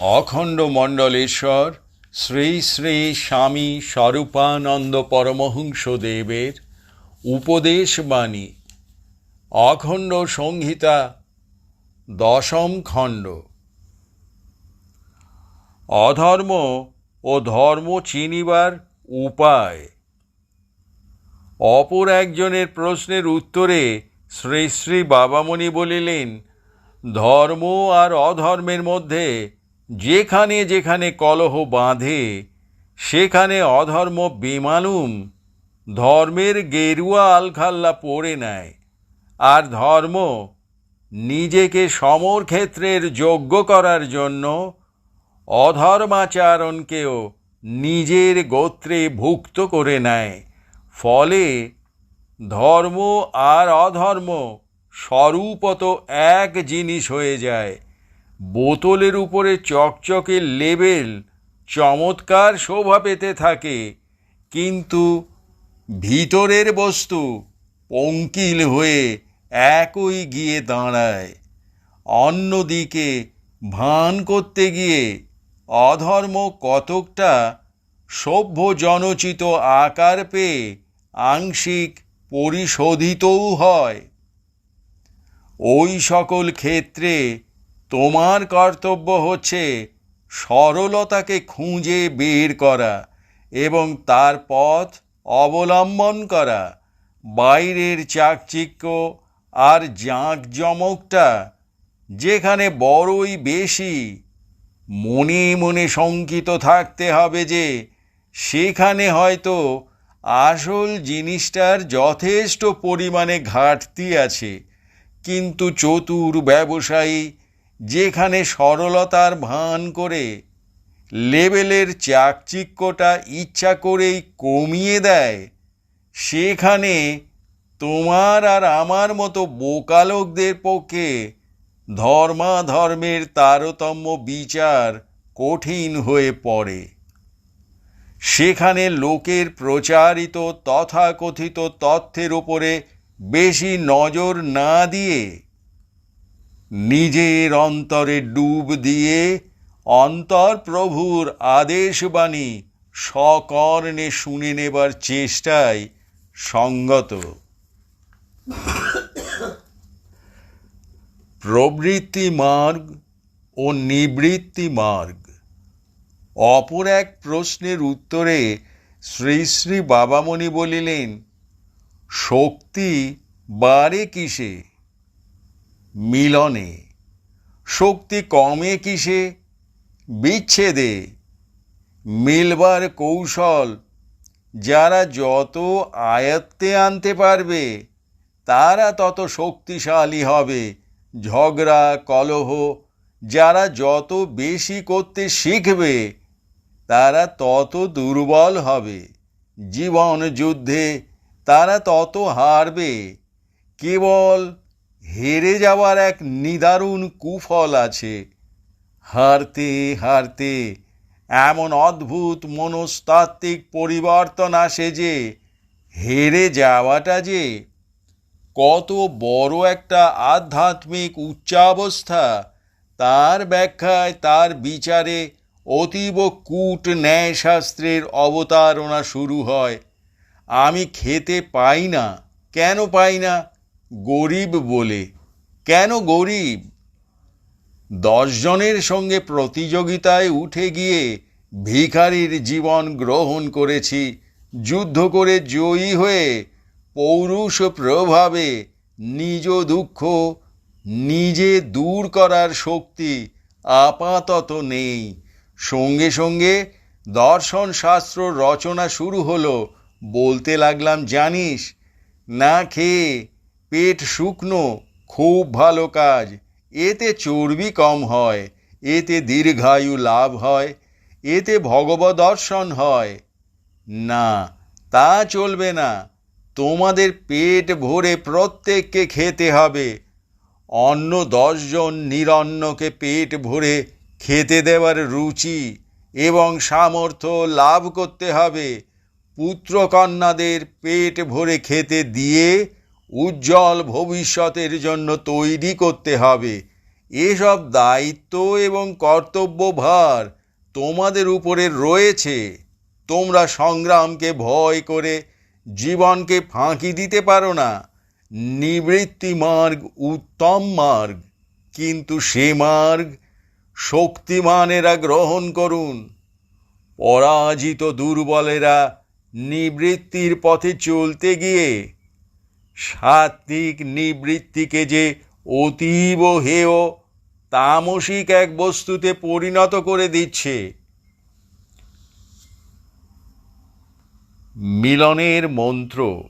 অখণ্ড মণ্ডলেশ্বর, শ্রী শ্রী স্বামী স্বরূপানন্দ পরমহংস দেবের উপদেশবাণী। অখণ্ড সংহিতা, দশম খণ্ড। অধর্ম ও ধর্ম চিনিবার উপায়। অপর একজনের প্রশ্নের উত্তরে শ্রী শ্রী বাবামণি বলিলেন, ধর্ম আর অধর্মের মধ্যে যেখানে যেখানে কলহ বাঁধে, সেখানে অধর্ম বেমালুম। ধর্মের গেরুয়া আলখাল্লা পড়ে নেয়। আর ধর্ম নিজেকে সমর ক্ষেত্রের যোগ্য করার জন্য অধর্মাচারণকেও নিজের গোত্রে ভুক্ত করে নেয়। ফলে ধর্ম আর অধর্ম স্বরূপত এক জিনিস হয়ে যায়। বোতলের উপরে চকচকে লেবেল, চমৎকার শোভা পেতে থাকে। কিন্তু ভিতরের বস্তু পঙ্কিল হয়ে একই গিয়ে দাঁড়ায়। অন্যদিকে ভান করতে গিয়ে অধর্ম কতকটা সভ্য জনচিত আকার পেয়ে আংশিক পরিশোধিতও হয়। ওই সকল ক্ষেত্রে তোমার কর্তব্য হচ্ছে সরলতাকে খুঁজে বের করা এবং তার পথ অবলম্বন করা। বাইরের চাকচিক্য আর জাঁকজমকটা যেখানে বড়ই বেশি, মনে মনে শঙ্কিত থাকতে হবে যে সেখানে হয়তো আসল জিনিসটার যথেষ্ট পরিমাণে ঘাটতি আছে। কিন্তু চতুর ব্যবসায়ী যেখানে সরলতার ভান করে লেবেলের চাকচিক্যটা ইচ্ছা করেই কমিয়ে দেয়, সেখানে তোমার আর আমার মতো বোকা লোকদের পক্ষে ধর্মাধর্মের তারতম্য বিচার কঠিন হয়ে পড়ে। সেখানে লোকের প্রচারিত তথাকথিত তথ্যের উপরে বেশি নজর না দিয়ে নিজের অন্তরে ডুব দিয়ে অন্তর প্রভুর আদেশবাণী সকর্ণে শুনে নেবার চেষ্টায় সঙ্গত। প্রবৃত্তি মার্গ ও নিবৃত্তি মার্গ। অপর এক প্রশ্নের উত্তরে শ্রী শ্রী বাবামণি বলিলেন, শক্তি বাড়ে কিসে? মিলনে। শক্তি কমে কিসে? বিচ্ছেদে। মিলবার কৌশল, যারা যত আয়ত্তে আনতে পারবে, তারা তত শক্তিশালী হবে। ঝগড়া, কলহ, যারা যত বেশি করতে শিখবে, তারা তত দুর্বল হবে। জীবন যুদ্ধে তারা তত হারবে। কেবল হেরে যাওয়ার এক নিদারুণ কুফল আছে। হারতে হারতে এমন অদ্ভুত মনস্তাত্ত্বিক পরিবর্তন আসে যে, হেরে যাওয়াটা যে কত বড় একটা আধ্যাত্মিক উচ্চাবস্থা, তার ব্যাখ্যায়, তার বিচারে অতীব কূট ন্যায়শাস্ত্রের অবতারণা শুরু হয়। আমি খেতে পাই না। কেন পাই না? গরিব বলে। কেন গরিব? দশজনের সঙ্গে প্রতিযোগিতায় উঠে গিয়ে ভিখারির জীবন গ্রহণ করেছি, যুদ্ধ করে জয়ী হয়ে পৌরুষ প্রভাবে নিজ দুঃখ নিজে দূর করার শক্তি আপাতত নেই। সঙ্গে সঙ্গে দর্শন শাস্ত্র রচনা শুরু হলো বলতে লাগলাম, জানিস, না খেয়ে পেট শুকনো, খুব ভালো কাজ। এতে চর্বি কম হয়, এতে দীর্ঘায়ু লাভ হয়, এতে ভগবত দর্শন হয়। না, তা চলবে না। তোমাদের পেট ভরে প্রত্যেককে খেতে হবে। অন্য দশজন নিরন্নকে পেট ভরে খেতে দেওয়ার রুচি এবং সামর্থ্য লাভ করতে হবে। পুত্রকন্যাদের পেট ভরে খেতে দিয়ে উজ্জ্বল ভবিষ্যতের জন্য তৈরি করতে হবে। এসব দায়িত্ব এবং কর্তব্য ভার তোমাদের উপরে রয়েছে। তোমরা সংগ্রামকে ভয় করে জীবনকে ফাঁকি দিতে পারো না। নিবৃত্তি মার্গ উত্তম মার্গ। কিন্তু সে মার্গ শক্তিমানেরা গ্রহণ করুন। পরাজিত দুর্বলেরা নিবৃত্তির পথে চলতে গিয়ে সাত্বিক নিবৃত্তিকে যে অতীব হেয়, তামসিক এক বস্তুতে পরিণত করে দিচ্ছে। মিলনের মন্ত্র।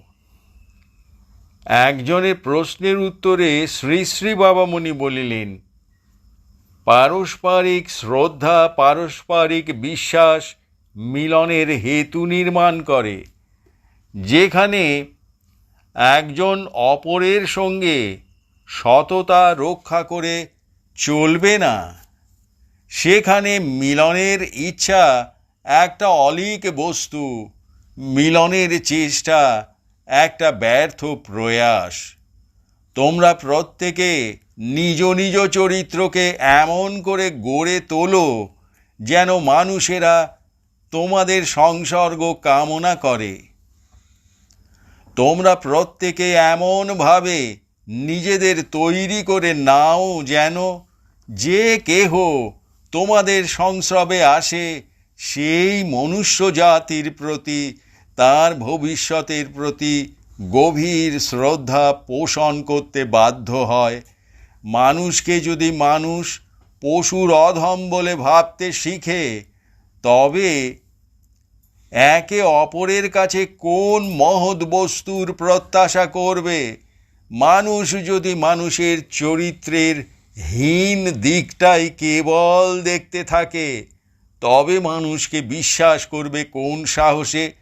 একজনের প্রশ্নের উত্তরে শ্রী শ্রী বাবামণি বলিলেন, পারস্পরিক শ্রদ্ধা, পারস্পরিক বিশ্বাস মিলনের হেতু নির্মাণ করে। যেখানে একজন অপরের সঙ্গে সততা রক্ষা করে চলবে না। সেখানে মিলনের ইচ্ছা একটা অলিক বস্তু, মিলনের চেষ্টা একটা ব্যর্থ প্রয়াস। তোমরা প্রত্যেকে নিজ নিজ চরিত্রকে এমন করে গড়ে তোলো যেন মানুষেরা তোমাদের সংসর্গ কামনা করে। তোমরা প্রত্যেকে এমনভাবে নিজেদের তৈরি করে নাও যেন যে কেহ তোমাদের সংস্রবে আসে, সেই মনুষ্য জাতির প্রতি, তার ভবিষ্যতের প্রতি গভীর শ্রদ্ধা পোষণ করতে বাধ্য হয়। মানুষকে যদি মানুষ পশুর অধম বলে ভাবতে শিখে, তবে একে অপরের কাছে কোন মহৎ বস্তুর প্রত্যাশা করবে? মানুষ যদি মানুষের চরিত্রের হীন দিকটাই কেবল দেখতে থাকে, তবে মানুষকে বিশ্বাস করবে কোন সাহসে?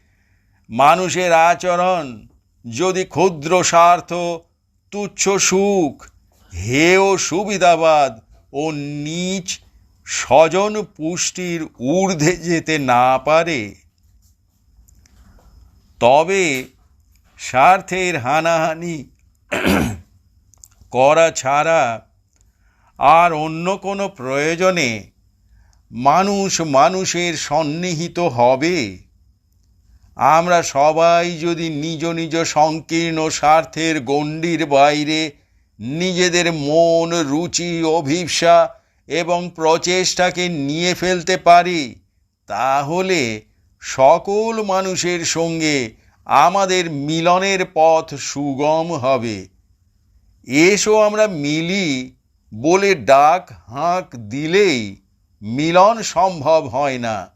মানুষের আচরণ যদি ক্ষুদ্র স্বার্থ, তুচ্ছ সুখ, হেয় সুবিধাবাদ ও নিচ স্বজন পুষ্টির ঊর্ধ্বে যেতে না পারে তবে স্বার্থের হানাহানি করা ছাড়া আর অন্য কোনো প্রয়োজনে মানুষ মানুষের সন্নিহিত হবে। আমরা সবাই যদি নিজ নিজ সংকীর্ণ স্বার্থের গণ্ডির বাইরে নিজেদের মন, রুচি, অভিপ্সা এবং প্রচেষ্টাকে নিয়ে ফেলতে পারি, তাহলে সকল মানুষের সঙ্গে আমাদের মিলনের পথ সুগম হবে। এসো আমরা মিলি বলে ডাক হাঁক দিলেই মিলন সম্ভব হয় না।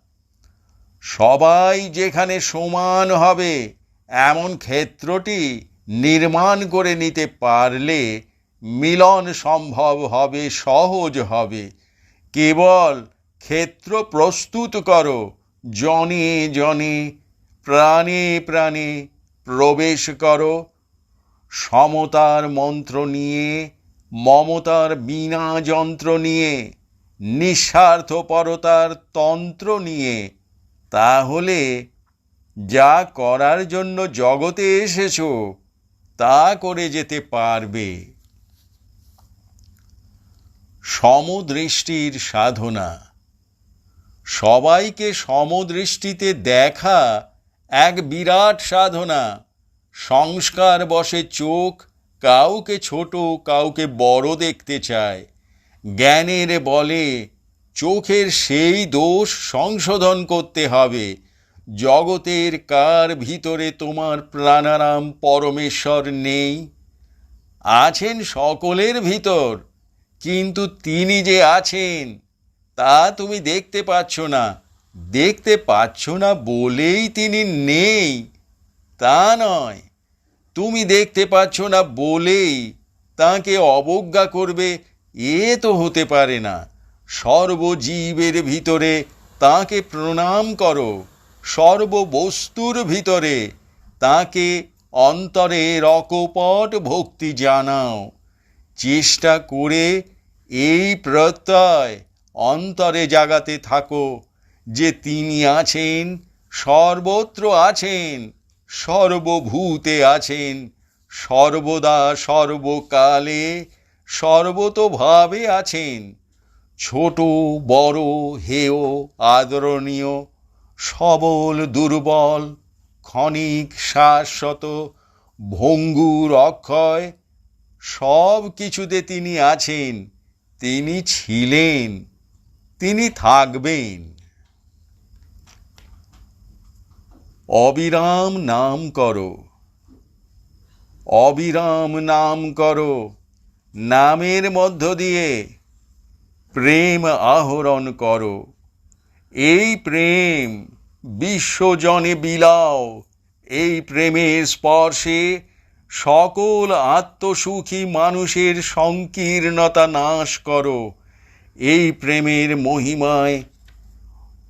সবাই যেখানে সমান হবে, এমন ক্ষেত্রটি নির্মাণ করে নিতে পারলে মিলন সম্ভব হবে, সহজ হবে। কেবল ক্ষেত্র প্রস্তুত করো জনে জনে, প্রাণে প্রাণে প্রবেশ করো। সমতার মন্ত্র নিয়ে, মমতার বিনা যন্ত্র নিয়ে, নিঃস্বার্থপরতার তন্ত্র নিয়ে, তাহলে যা করার জন্য জগতে এসেছ, তা করে যেতে পারবে। সমদৃষ্টির সাধনা। সবাইকে সমদৃষ্টিতে দেখা এক বিরাট সাধনা। সংস্কার বসে চোখ, কাউকে ছোট, কাউকে বড় দেখতে চায়। জ্ঞানের বলে চোখের সেই দোষ সংশোধন করতে হবে। জগতের কার ভিতরে তোমার প্রাণারাম পরমেশ্বর নেই? আছেন সকলের ভিতর, কিন্তু তিনি যে আছেন তা তুমি দেখতে পাচ্ছ না। দেখতে পাচ্ছ না বলেই তিনি নেই। তা নয়। তুমি দেখতে পাচ্ছ না বলেই তাকে অবজ্ঞা করবে, এ তো হতে পারে না। সর্বজীবের ভিতরে তাকে প্রণাম করো। সর্ববস্তুর ভিতরে তাকে অন্তরের অকপট ভক্তি জানাও। চেষ্টা করে এই প্রত্যয় অন্তরে জাগাতে থাকো যে তিনি আছেন, সর্বত্র আছেন, সর্বভূতে আছেন, সর্বদা সর্বকালে সর্বতোভাবে আছেন। ছোট, বড়, হেয়, আদরণীয়, সবল, দুর্বল, ক্ষণিক, শাশ্বত, ভঙ্গুর অক্ষয় সব কিছুতে তিনি আছেন, তিনি ছিলেন। তিনি থাকবেন। অবিরাম নাম করো। অবিরাম নাম করো। নামের মধ্য দিয়ে প্রেম আহরণ করো। এই প্রেম বিশ্বজনে বিলাও। এই প্রেমের স্পর্শে সকল আত্মসুখী মানুষের সংকীর্ণতা নাশ করো। এই প্রেমের মহিমায়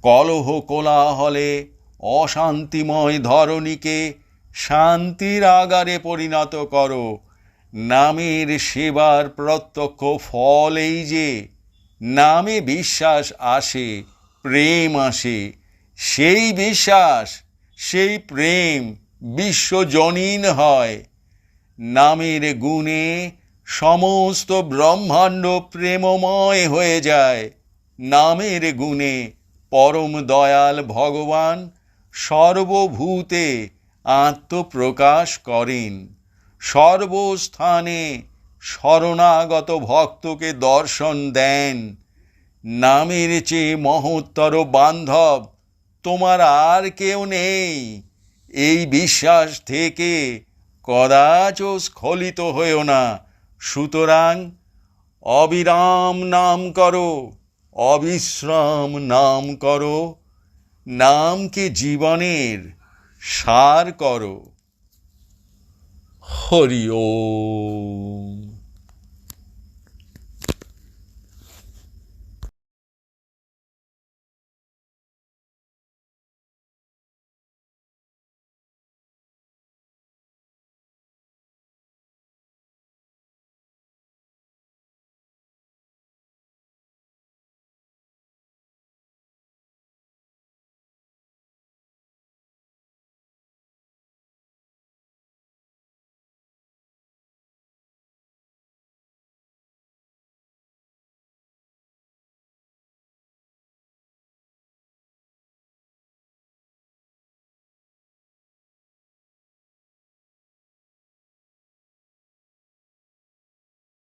কলহ কোলাহলে অশান্তিময় ধরণীকে শান্তির আগারে পরিণত করো। নামের সেবার প্রত্যক্ষ ফল এই যে নামে বিশ্বাস আসে, প্রেম আসে, সেই বিশ্বাস, সেই প্রেম বিশ্বজনীন হয়। নামের গুণে সমস্ত ব্রহ্মাণ্ড প্রেমময় হয়ে যায়। নামের গুণে পরম দয়াল ভগবান সর্বভূতে আত্মপ্রকাশ করেন। সর্বস্থানে শরণাগত ভক্তকে দর্শন দেন। নামের চেয়ে মহত্তর বান্ধব তোমার আর কেউ নেই। এই বিশ্বাস থেকে কদাচ স্খলিত হয়েও না। সুতরাং অবিরাম নাম করো অবিশ্রাম নাম করো নামকে জীবনের সার করো? হরি